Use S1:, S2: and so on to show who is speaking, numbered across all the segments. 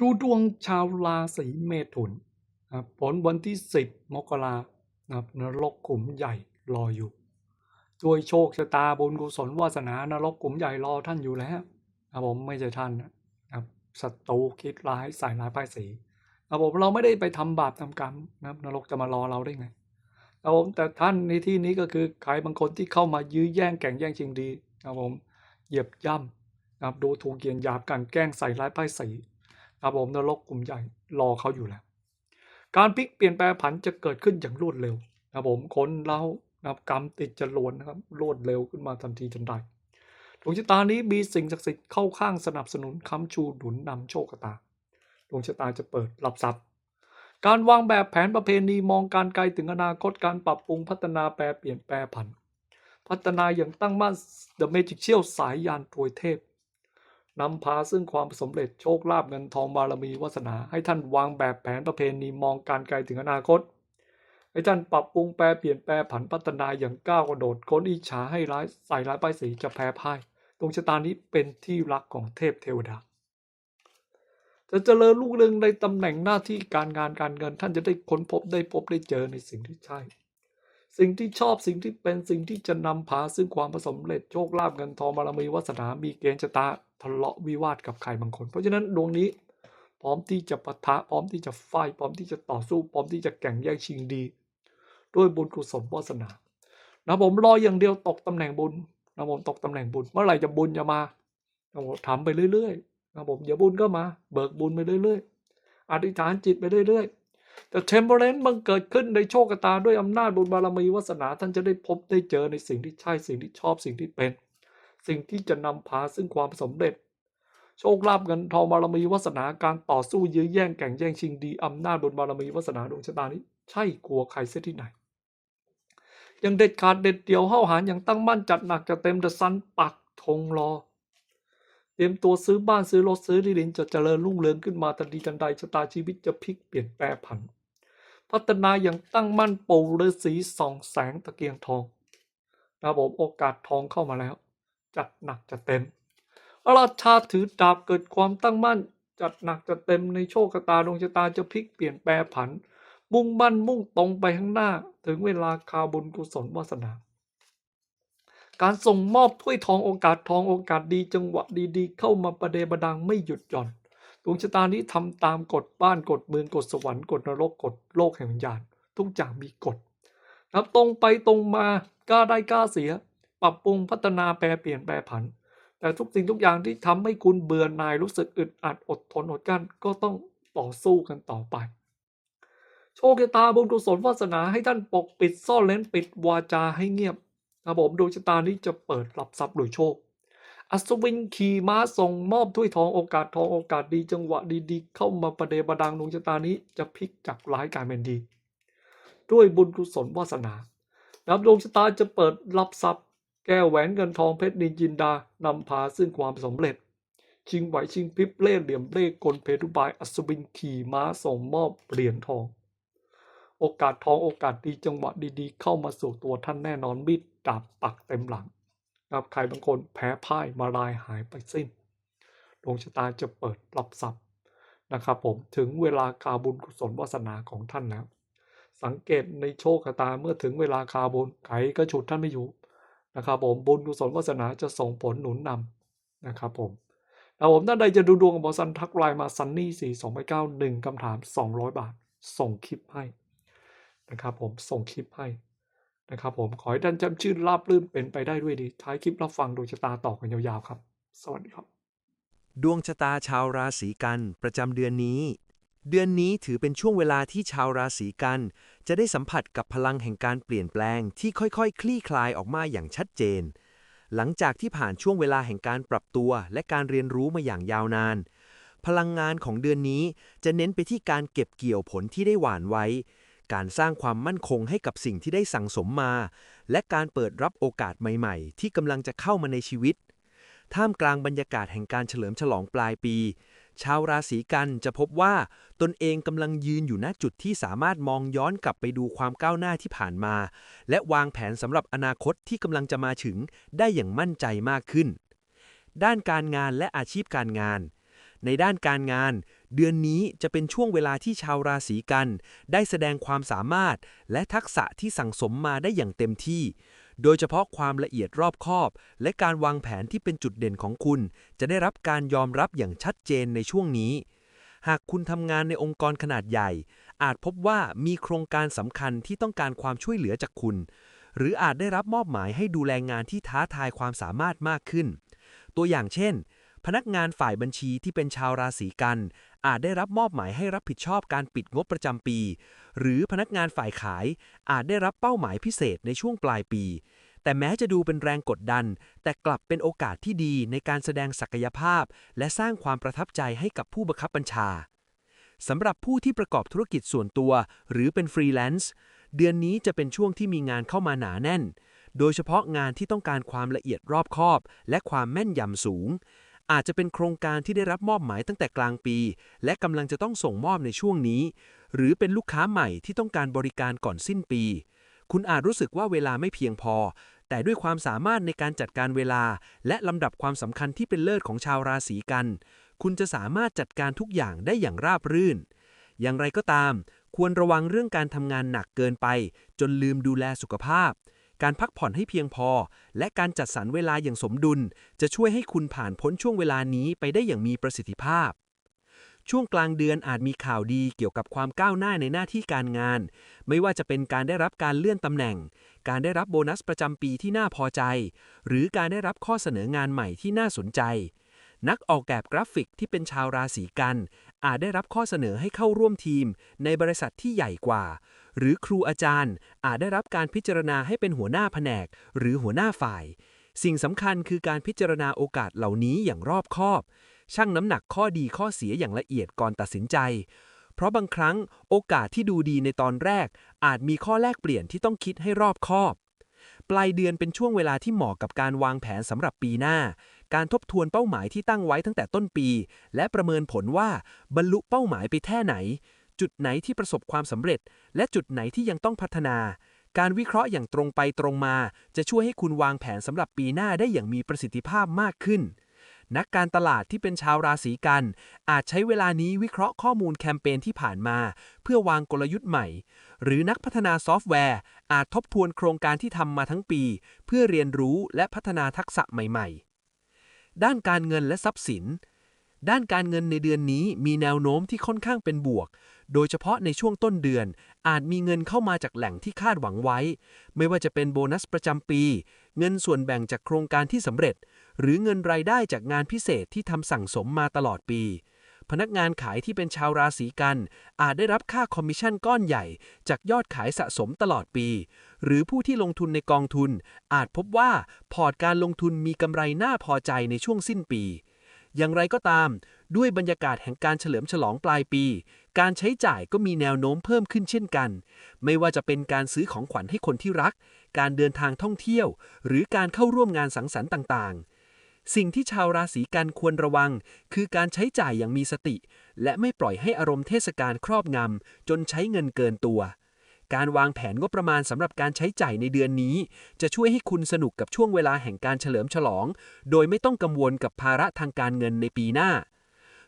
S1: ดูดวงชาวราศีเมถุนนะครับผลวันที่ 10 มกรานะครับนรกขุมใหญ่รออยู่ด้วยโชคชะตาบุญกุศลวาสนานรกขุมใหญ่รอท่านอยู่แล้วนะครับผมไม่ใช่ท่านนะครับศัตรูคิดร้ายใส่ร้ายป้ายสีนะครับผมเราไม่ได้ไปทำบาปทำกรรมนะครับนรกจะมารอเราได้ไงนะครับผมแต่ท่านในที่นี้ก็คือใครบางคนที่เข้ามายื้อแย่งแข่งแย่งชิงดีนะครับผมเหยียบย่ำนะครับดูถูกเกียนหยาบกันแกล้งใส่ร้ายป้ายสี ครับผมนรกกลุ่มใหญ่รอเขาอยู่แล้ว การพลิกเปลี่ยนแปลผันจะเกิดขึ้นอย่างรวดเร็วนะครับผมคนเรานะครับกรรมติดจรวนนะครับรวดเร็วขึ้นมาทันทีทันใดดวงชะตานี้มีสิ่งศักดิ์สิทธิ์เข้าข้างสนับสนุนค้ำชูหนุนนำโชคชะตาดวงชะตาจะเปิดรับทรัพย์ การวางแบบแผนประเพณีมองการไกลถึงอนาคตการปรับปรุงพัฒนาแปรเปลี่ยนแปลผัน พัฒนาอย่างตั้งมั่น The Magic เชียวสายยานถวยเทพ นำพาซึ่งความสำเร็จโชคลาภเงินทองบารมีวาสนา ให้ท่านวางแบบแผนประเพณีมองการไกลถึงอนาคต ให้ท่านปรับปรุงแปลเปลี่ยนแปลผันพัฒนาอย่างก้าวกระโดดคนอิจฉาให้ร้ายใส่ร้ายป้ายสีจะแพ้พ่ายดวงชะตานี้เป็นที่รักของเทพเทวดาจะเจริญรุ่งเรืองในตำแหน่งหน้าที่การงานการเงินท่านจะได้ค้นพบได้พบได้เจอในสิ่งที่ใช่ สิ่งที่ชอบสิ่งที่เป็นสิ่งที่จะนำพาซึ่งความประสบเร็จโชคลาภเงินทองบารมีวาสนามีเกณฑ์ชะตาทะเลาะวิวาทกับใครบางคน เพราะฉะนั้นดวงนี้ พร้อมที่จะปะทะพร้อมที่จะไฟท์พร้อมที่จะต่อสู้พร้อมที่จะแข่งแย่งชิงดี ด้วยบุญกุศลวาสนานะผมรออย่างเดียวตกตำแหน่งบุญนะผมตกตำแหน่งบุญเมื่อไหร่จะบุญจะมานะผมทำไปเรื่อยๆนะผมเดี๋ยวบุญก็มา เบิกบุญไปเรื่อยๆอธิษฐานจิตไปเรื่อยๆ แต่เทมเ r อร์เรนต์มันเกิดขึ้นในโชคชะตาด้วยอำนาจบุญบารมีวาสนาท่านจะได้พบได้เจอในสิ่งที่ใช่สิ่งที่ชอบสิ่งที่เป็น สิ่งที่จะนำพาซึ่งความสำเร็จ โชคลาภเงินทองบารมีวาสนาการต่อสู้ยื้อแย่งแข่งแย่งชิงดีอำนาจบุญบารมีวาสนาดวงชะตานี้ ใช่กลัวใครเสียที่ไหนยังเด็ดขาดเด็ดเดี่ยวเห้าหาญอย่างตั้งมั่นจัดหนักจะเต็มเดอะซันปักธงรอเตรียมตัวซื้อบ้านซื้อรถซื้อที่ดินจะเจริญรุ่งเรืองขึ้นมาทันทีทันใดชะตาชีวิตจะพลิกเปลี่ยนแปลผัน พัฒนาอย่างตั้งมั่นปูฤาษีส่องแสงตะเกียงทองระบบโอกาสทองเข้ามาแล้ว จัดหนักจัดเต็ม ราชาถือดาบเกิดความตั้งมั่น จัดหนักจัดเต็มในโชคชะตาดวงชะตาจะพลิกเปลี่ยนแปลผัน มุ่งมั่นมุ่งตรงไปข้างหน้า ถึงเวลาคาบุญกุศลวาสนา การส่งมอบถ้วยทองโอกาสทองโอกาสดีจังหวะดีๆ เข้ามาประเดประดังไม่หยุดหย่อน ดวงชะตานี้ทำตามกฎบ้านกฎเมืองกฎสวรรค์กฎนรกกฎโลกแห่งวิญญาณ ทุกอย่างมีกฎนะครับตรงไปตรงมากล้าได้กล้าเสีย ปรับปรุงพัฒนาแปรเปลี่ยนแปรผัน แต่ทุกสิ่งทุกอย่างที่ทำให้คุณเบื่อหน่ายรู้สึกอึดอัดอดทนอดกั้นก็ต้องต่อสู้กันต่อไป โชคชะตาบุญกุศลวาสนาให้ท่านปกปิดซ่อนเล้นปิดวาจาให้เงียบระบบดวงชะตานี้จะเปิดรับทรัพย์โดยโชค อัศวินขี่ม้าส่งมอบถ้วยทองโอกาสทองโอกาสดีจังหวะดีๆ เข้ามาประเดประดังดวงชะตานี้จะพลิกจากร้ายกลายเป็นดี ด้วยบุญกุศลวาสนานับดวงชะตาจะเปิดรับทรัพย์ แก้วแหวนเงินทองเพชรนินจินดานำพาซึ่งความสำเร็จ ชิงไหวชิงพริบเล่เหลี่ยมเล่กลเพทุบายอัศวินขี่ม้าส่งมอบเหรียญทอง โอกาสทองโอกาสดีจังหวะดีๆ เข้ามาสู่ตัวท่านแน่นอนมิดดาบปักเต็มหลัง ครับใครบางคนแพ้พ่ายมาลายหายไปสิ้นดวงชะตาจะเปิดรับทรัพย์นะครับผมถึงเวลาคาบุญกุศลวาสนาของท่านแล้ว สังเกตในโชคชะตาเมื่อถึงเวลาคาบุญไขก็ฉุดท่านไม่อยู่นะครับผมบุญกุศลวาสนาจะส่งผลหนุนนำนะครับผมแล้วผมท่านใดจะดูดวงกับบอสันทักไลน์มาซันนี่สี่สองเก้าหนึ่งคำถามสองร้อยบาท ส่งคลิปให้นะครับผมส่งคลิปให้ นะครับผมขอให้ท่านจำชื่นราบรื่นเป็นไปได้ด้วยดี ท้ายคลิปรับฟังดวงชะตาต่อกันยาวๆครับ สวัสดีครับ
S2: ดวงชะตาชาวราศีกันประจำเดือนนี้ เดือนนี้ถือเป็นช่วงเวลาที่ชาวราศีกัน จะได้สัมผัสกับพลังแห่งการเปลี่ยนแปลงที่ค่อยๆ คลี่คลายออกมาอย่างชัดเจน หลังจากที่ผ่านช่วงเวลาแห่งการปรับตัวและการเรียนรู้มาอย่างยาวนานพลังงานของเดือนนี้จะเน้นไปที่การเก็บเกี่ยวผลที่ได้หว่านไว้ การสร้างความมั่นคงให้กับสิ่งที่ได้สั่งสมมา และการเปิดรับโอกาสใหม่ๆ ที่กำลังจะเข้ามาในชีวิต ท่ามกลางบรรยากาศแห่งการเฉลิมฉลองปลายปี ชาวราศีกันจะพบว่าตนเองกำลังยืนอยู่ณจุดที่สามารถมองย้อนกลับไปดูความก้าวหน้าที่ผ่านมา และวางแผนสำหรับอนาคตที่กำลังจะมาถึงได้อย่างมั่นใจมากขึ้น ด้านการงานและอาชีพการงาน ในด้านการงาน เดือนนี้จะเป็นช่วงเวลาที่ชาวราศีกัน ได้แสดงความสามารถและทักษะที่สั่งสมมาได้อย่างเต็มที่ โดยเฉพาะความละเอียดรอบคอบ และการวางแผนที่เป็นจุดเด่นของคุณ จะได้รับการยอมรับอย่างชัดเจนในช่วงนี้ หากคุณทำงานในองค์กรขนาดใหญ่ อาจพบว่ามีโครงการสำคัญที่ต้องการความช่วยเหลือจากคุณ หรืออาจได้รับมอบหมายให้ดูแลงานที่ท้าทายความสามารถมากขึ้น ตัวอย่างเช่นพนักงานฝ่ายบัญชีที่เป็นชาวราศีกัน อาจได้รับมอบหมายให้รับผิดชอบการปิดงบประจำปี หรือพนักงานฝ่ายขายอาจได้รับเป้าหมายพิเศษในช่วงปลายปี แต่แม้จะดูเป็นแรงกดดัน แต่กลับเป็นโอกาสที่ดีในการแสดงศักยภาพ และสร้างความประทับใจให้กับผู้บังคับบัญชาสำหรับผู้ที่ประกอบธุรกิจส่วนตัว หรือเป็นฟรีแลนซ์เดือนนี้จะเป็นช่วงที่มีงานเข้ามาหนาแน่น โดยเฉพาะงานที่ต้องการความละเอียดรอบคอบ และความแม่นยำสูง อาจจะเป็นโครงการที่ได้รับมอบหมายตั้งแต่กลางปี และกำลังจะต้องส่งมอบในช่วงนี้ หรือเป็นลูกค้าใหม่ที่ต้องการบริการก่อนสิ้นปี คุณอาจรู้สึกว่าเวลาไม่เพียงพอ แต่ด้วยความสามารถในการจัดการเวลา และลำดับความสำคัญที่เป็นเลิศของชาวราศีกัน คุณจะสามารถจัดการทุกอย่างได้อย่างราบรื่น อย่างไรก็ตาม ควรระวังเรื่องการทำงานหนักเกินไป จนลืมดูแลสุขภาพ การพักผ่อนให้เพียงพอ และการจัดสรรเวลาอย่างสมดุล จะช่วยให้คุณผ่านพ้นช่วงเวลานี้ไปได้อย่างมีประสิทธิภาพ ช่วงกลางเดือนอาจมีข่าวดีเกี่ยวกับความก้าวหน้าในหน้าที่การงาน ไม่ว่าจะเป็นการได้รับการเลื่อนตำแหน่ง การได้รับโบนัสประจำปีที่น่าพอใจ หรือการได้รับข้อเสนองานใหม่ที่น่าสนใจ นักออกแบบกราฟิกที่เป็นชาวราศีกัน อาจได้รับข้อเสนอให้เข้าร่วมทีม ในบริษัทที่ใหญ่กว่า หรือครูอาจารย์ อาจได้รับการพิจารณาให้เป็นหัวหน้าแผนก หรือหัวหน้าฝ่าย สิ่งสำคัญคือการพิจารณาโอกาสเหล่านี้อย่างรอบคอบ ชั่งน้ำหนักข้อดีข้อเสียอย่างละเอียดก่อนตัดสินใจ เพราะบางครั้งโอกาสที่ดูดีในตอนแรก อาจมีข้อแลกเปลี่ยนที่ต้องคิดให้รอบคอบปลายเดือนเป็นช่วงเวลาที่เหมาะกับการวางแผนสำหรับปีหน้า การทบทวนเป้าหมายที่ตั้งไว้ตั้งแต่ต้นปี และประเมินผลว่าบรรลุเป้าหมายไปแท่ไหน จุดไหนที่ประสบความสำเร็จ และจุดไหนที่ยังต้องพัฒนา การวิเคราะห์อย่างตรงไปตรงมา จะช่วยให้คุณวางแผนสำหรับปีหน้าได้อย่างมีประสิทธิภาพมากขึ้น นักการตลาดที่เป็นชาวราศีกัน อาจใช้เวลานี้วิเคราะห์ข้อมูลแคมเปญที่ผ่านมา เพื่อวางกลยุทธ์ใหม่ หรือนักพัฒนาซอฟต์แวร์ อาจทบทวนโครงการที่ทำมาทั้งปี เพื่อเรียนรู้และพัฒนาทักษะใหม่ ๆ ด้านการเงินและทรัพย์สิน ด้านการเงินในเดือนนี้มีแนวโน้มที่ค่อนข้างเป็นบวก โดยเฉพาะในช่วงต้นเดือน อาจมีเงินเข้ามาจากแหล่งที่คาดหวังไว้ ไม่ว่าจะเป็นโบนัสประจำปี เงินส่วนแบ่งจากโครงการที่สำเร็จ หรือเงินรายได้จากงานพิเศษที่ทำสั่งสมมาตลอดปี พนักงานขายที่เป็นชาวราศีกัน อาจได้รับค่าคอมมิชชั่นก้อนใหญ่ จากยอดขายสะสมตลอดปี หรือผู้ที่ลงทุนในกองทุน อาจพบว่าพอร์ตการลงทุนมีกำไรน่าพอใจในช่วงสิ้นปี อย่างไรก็ตาม ด้วยบรรยากาศแห่งการเฉลิมฉลองปลายปี การใช้จ่ายก็มีแนวโน้มเพิ่มขึ้นเช่นกัน ไม่ว่าจะเป็นการซื้อของขวัญให้คนที่รัก การเดินทางท่องเที่ยว หรือการเข้าร่วมงานสังสรรค์ต่างๆ สิ่งที่ชาวราศีกันควรระวัง คือการใช้จ่ายอย่างมีสติ และไม่ปล่อยให้อารมณ์เทศกาลครอบงำ จนใช้เงินเกินตัว การวางแผนงบประมาณสำหรับการใช้จ่ายในเดือนนี้ จะช่วยให้คุณสนุกกับช่วงเวลาแห่งการเฉลิมฉลอง โดยไม่ต้องกังวลกับภาระทางการเงินในปีหน้า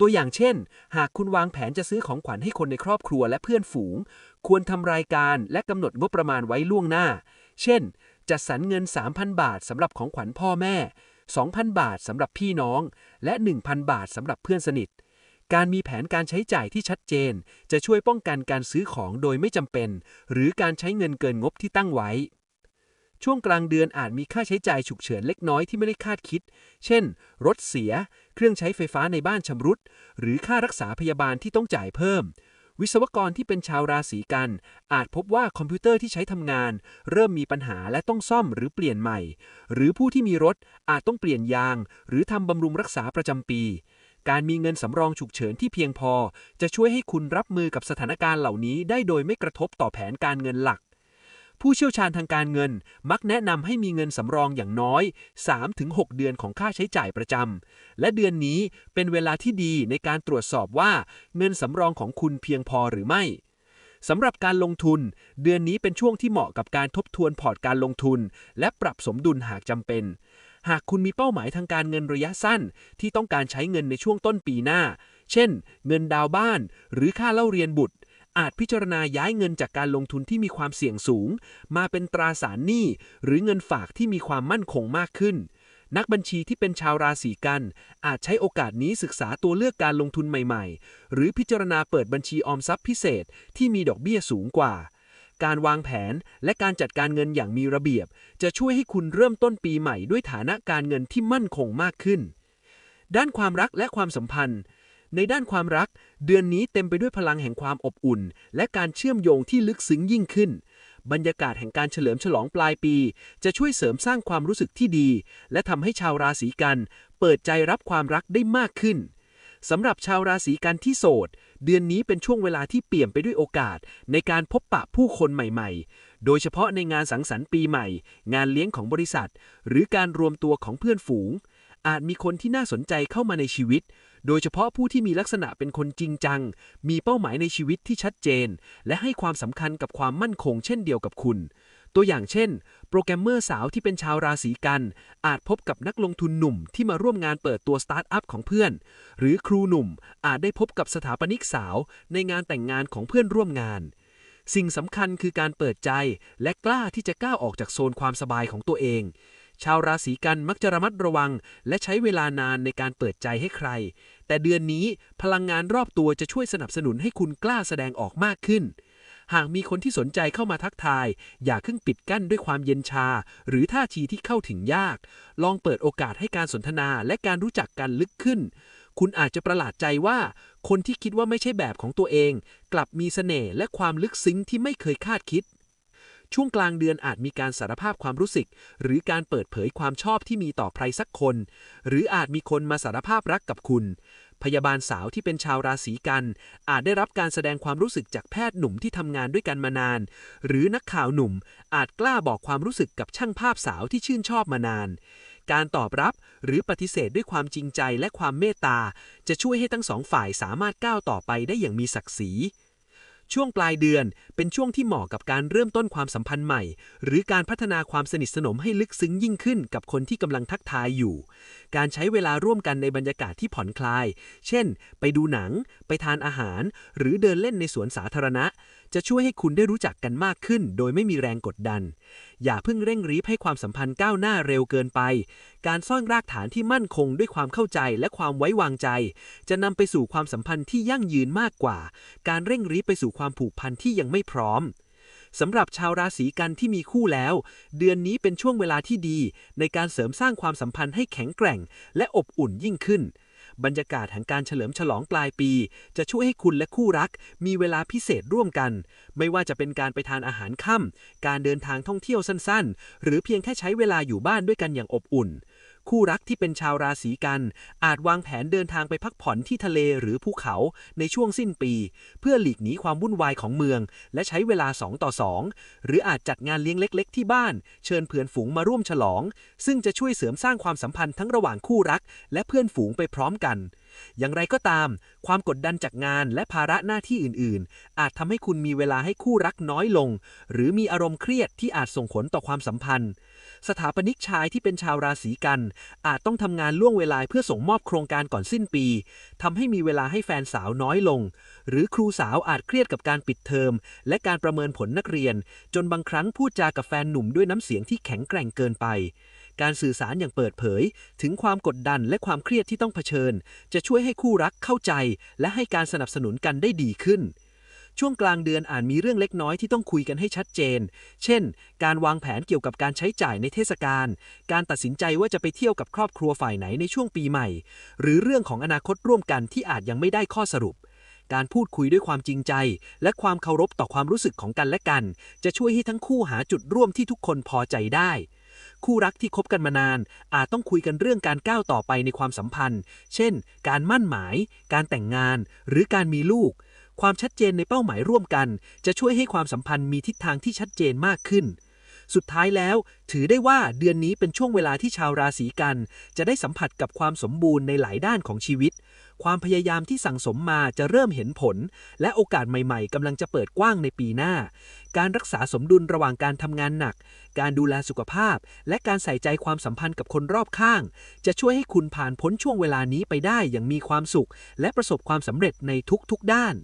S2: ตัวอย่างเช่น หากคุณวางแผนจะซื้อของขวัญให้คนในครอบครัวและเพื่อนฝูง ควรทำรายการและกำหนดงบประมาณไว้ล่วงหน้า เช่น จัดสรรเงิน 3,000 บาทสำหรับของขวัญพ่อแม่ 2,000 บาทสำหรับพี่น้อง และ 1,000 บาทสำหรับเพื่อนสนิท การมีแผนการใช้จ่ายที่ชัดเจน จะช่วยป้องกันการซื้อของโดยไม่จำเป็น หรือการใช้เงินเกินงบที่ตั้งไว้ ช่วงกลางเดือนอาจมีค่าใช้จ่ายฉุกเฉินเล็กน้อยที่ไม่ได้คาดคิด เช่น รถเสีย เครื่องใช้ไฟฟ้าในบ้านชำรุด หรือค่ารักษาพยาบาลที่ต้องจ่ายเพิ่ม วิศวกรที่เป็นชาวราศีกัน อาจพบว่าคอมพิวเตอร์ที่ใช้ทำงาน เริ่มมีปัญหาและต้องซ่อมหรือเปลี่ยนใหม่ หรือผู้ที่มีรถอาจต้องเปลี่ยนยาง หรือทำบำรุงรักษาประจำปี การมีเงินสำรองฉุกเฉินที่เพียงพอ จะช่วยให้คุณรับมือกับสถานการณ์เหล่านี้ได้โดยไม่กระทบต่อแผนการเงินหลัก ผู้เชี่ยวชาญทางการเงินมักแนะนำให้มีเงินสำรองอย่างน้อย 3-6 เดือนของค่าใช้จ่ายประจำ และเดือนนี้เป็นเวลาที่ดีในการตรวจสอบว่าเงินสำรองของคุณเพียงพอหรือไม่สำหรับการลงทุน เดือนนี้เป็นช่วงที่เหมาะกับการทบทวนพอร์ตการลงทุน และปรับสมดุลหากจำเป็น หากคุณมีเป้าหมายทางการเงินระยะสั้น ที่ต้องการใช้เงินในช่วงต้นปีหน้า เช่น เงินดาวบ้าน หรือค่าเล่าเรียนบุตร อาจพิจารณาย้ายเงินจากการลงทุนที่มีความเสี่ยงสูง มาเป็นตราสารหนี้หรือเงินฝากที่มีความมั่นคงมากขึ้น นักบัญชีที่เป็นชาวราศีกัน อาจใช้โอกาสนี้ศึกษาตัวเลือกการลงทุนใหม่ๆ หรือพิจารณาเปิดบัญชีออมทรัพย์พิเศษที่มีดอกเบี้ยสูงกว่า การวางแผนและการจัดการเงินอย่างมีระเบียบ จะช่วยให้คุณเริ่มต้นปีใหม่ด้วยฐานะการเงินที่มั่นคงมากขึ้นด้านความรักและความสัมพันธ์ ในด้านความรัก เดือนนี้เต็มไปด้วยพลังแห่งความอบอุ่น และการเชื่อมโยงที่ลึกซึ้งยิ่งขึ้น บรรยากาศแห่งการเฉลิมฉลองปลายปี จะช่วยเสริมสร้างความรู้สึกที่ดี และทำให้ชาวราศีกัน เปิดใจรับความรักได้มากขึ้นสำหรับชาวราศีกันที่โสด เดือนนี้เป็นช่วงเวลาที่เปี่ยมไปด้วยโอกาส ในการพบปะผู้คนใหม่ ๆ โดยเฉพาะในงานสังสรรค์ปีใหม่ งานเลี้ยงของบริษัท หรือการรวมตัวของเพื่อนฝูง อาจมีคนที่น่าสนใจเข้ามาในชีวิต โดยเฉพาะผู้ที่มีลักษณะเป็นคนจริงจัง มีเป้าหมายในชีวิตที่ชัดเจน และให้ความสำคัญกับความมั่นคงเช่นเดียวกับคุณ ตัวอย่างเช่น โปรแกรมเมอร์สาวที่เป็นชาวราศีกัน อาจพบกับนักลงทุนหนุ่มที่มาร่วมงานเปิดตัวสตาร์ทอัพของเพื่อน หรือครูหนุ่มอาจได้พบกับสถาปนิกสาวในงานแต่งงานของเพื่อนร่วมงานสิ่งสำคัญคือการเปิดใจและกล้าที่จะก้าวออกจากโซนความสบายของตัวเอง ชาวราศีกันมักจะระมัดระวัง และใช้เวลานานในการเปิดใจให้ใคร แต่เดือนนี้พลังงานรอบตัวจะช่วยสนับสนุนให้คุณกล้าแสดงออกมากขึ้น หากมีคนที่สนใจเข้ามาทักทาย อย่าเพิ่งปิดกั้นด้วยความเย็นชา หรือท่าทีที่เข้าถึงยาก ลองเปิดโอกาสให้การสนทนาและการรู้จักกันลึกขึ้น คุณอาจจะประหลาดใจว่า คนที่คิดว่าไม่ใช่แบบของตัวเอง กลับมีเสน่ห์และความลึกซึ้งที่ไม่เคยคาดคิด ช่วงกลางเดือนอาจมีการสารภาพความรู้สึก หรือการเปิดเผยความชอบที่มีต่อใครสักคน หรืออาจมีคนมาสารภาพรักกับคุณ พยาบาลสาวที่เป็นชาวราศีกัน อาจได้รับการแสดงความรู้สึกจากแพทย์หนุ่มที่ทำงานด้วยกันมานาน หรือนักข่าวหนุ่ม อาจกล้าบอกความรู้สึกกับช่างภาพสาวที่ชื่นชอบมานาน การตอบรับหรือปฏิเสธด้วยความจริงใจและความเมตตาจะช่วยให้ทั้งสองฝ่ายสามารถก้าวต่อไปได้อย่างมีศักดิ์ศรี ช่วงปลายเดือนเป็นช่วงที่เหมาะกับการเริ่มต้นความสัมพันธ์ใหม่ หรือการพัฒนาความสนิทสนมให้ลึกซึ้งยิ่งขึ้นกับคนที่กำลังทักทายอยู่ การใช้เวลาร่วมกันในบรรยากาศที่ผ่อนคลาย เช่น ไปดูหนัง ไปทานอาหาร หรือเดินเล่นในสวนสาธารณะ จะช่วยให้คุณได้รู้จักกันมากขึ้น โดยไม่มีแรงกดดัน อย่าเพิ่งเร่งรีบให้ความสัมพันธ์ก้าวหน้าเร็วเกินไป การสร้างรากฐานที่มั่นคงด้วยความเข้าใจและความไว้วางใจ จะนำไปสู่ความสัมพันธ์ที่ยั่งยืนมากกว่า การเร่งรีบไปสู่ความผูกพันที่ยังไม่พร้อมสำหรับชาวราศีกันที่มีคู่แล้ว เดือนนี้เป็นช่วงเวลาที่ดี ในการเสริมสร้างความสัมพันธ์ให้แข็งแกร่ง และอบอุ่นยิ่งขึ้น บรรยากาศแห่งการเฉลิมฉลองปลายปี จะช่วยให้คุณและคู่รัก มีเวลาพิเศษร่วมกัน ไม่ว่าจะเป็นการไปทานอาหารค่ำการเดินทางท่องเที่ยวสั้นๆ หรือเพียงแค่ใช้เวลาอยู่บ้านด้วยกันอย่างอบอุ่น คู่รักที่เป็นชาวราศีกัน อาจวางแผนเดินทางไปพักผ่อนที่ทะเลหรือภูเขาในช่วงสิ้นปี เพื่อหลีกหนีความวุ่นวายของเมือง และใช้เวลา 2 ต่อ 2 หรืออาจจัดงานเลี้ยงเล็ก ๆ ที่บ้าน เชิญเพื่อนฝูงมาร่วมฉลอง ซึ่งจะช่วยเสริมสร้างความสัมพันธ์ทั้งระหว่างคู่รัก และเพื่อนฝูงไปพร้อมกัน อย่างไรก็ตาม ความกดดันจากงานและภาระหน้าที่อื่น ๆ อาจทำให้คุณมีเวลาให้คู่รักน้อยลง หรือมีอารมณ์เครียดที่อาจส่งผลต่อความสัมพันธ์ สถาปนิกชายที่เป็นชาวราศีกัน อาจต้องทำงานล่วงเวลาเพื่อส่งมอบโครงการก่อนสิ้นปีทำให้มีเวลาให้แฟนสาวน้อยลง หรือครูสาวอาจเครียดกับการปิดเทอม และการประเมินผลนักเรียน จนบางครั้งพูดจากับแฟนหนุ่มด้วยน้ำเสียงที่แข็งแกร่งเกินไป การสื่อสารอย่างเปิดเผย ถึงความกดดันและความเครียดที่ต้องเผชิญ จะช่วยให้คู่รักเข้าใจ และให้การสนับสนุนกันได้ดีขึ้น ช่วงกลางเดือนอาจมีเรื่องเล็กน้อยที่ต้องคุยกันให้ชัดเจน เช่น การวางแผนเกี่ยวกับการใช้จ่ายในเทศกาล การตัดสินใจว่าจะไปเที่ยวกับครอบครัวฝ่ายไหนในช่วงปีใหม่ หรือเรื่องของอนาคตร่วมกันที่อาจยังไม่ได้ข้อสรุปการพูดคุยด้วยความจริงใจ และความเคารพต่อความรู้สึกของกันและกัน จะช่วยให้ทั้งคู่หาจุดร่วมที่ทุกคนพอใจได้ คู่รักที่คบกันมานาน อาจต้องคุยกันเรื่องการก้าวต่อไปในความสัมพันธ์ เช่น การมั่นหมาย การแต่งงาน หรือการมีลูก ความชัดเจนในเป้าหมายร่วมกัน จะช่วยให้ความสัมพันธ์มีทิศทางที่ชัดเจนมากขึ้น สุดท้ายแล้ว ถือได้ว่าเดือนนี้เป็นช่วงเวลาที่ชาวราศีกัน จะได้สัมผัสกับความสมบูรณ์ในหลายด้านของชีวิต ความพยายามที่สั่งสมมาจะเริ่มเห็นผล และโอกาสใหม่ๆกำลังจะเปิดกว้างในปีหน้า การรักษาสมดุลระหว่างการทำงานหนัก การดูแลสุขภาพ และการใส่ใจความสัมพันธ์กับคนรอบข้าง จะช่วยให้คุณผ่านพ้นช่วงเวลานี้ไปได้อย่างมีความสุข และประสบความสำเร็จในทุกๆด้าน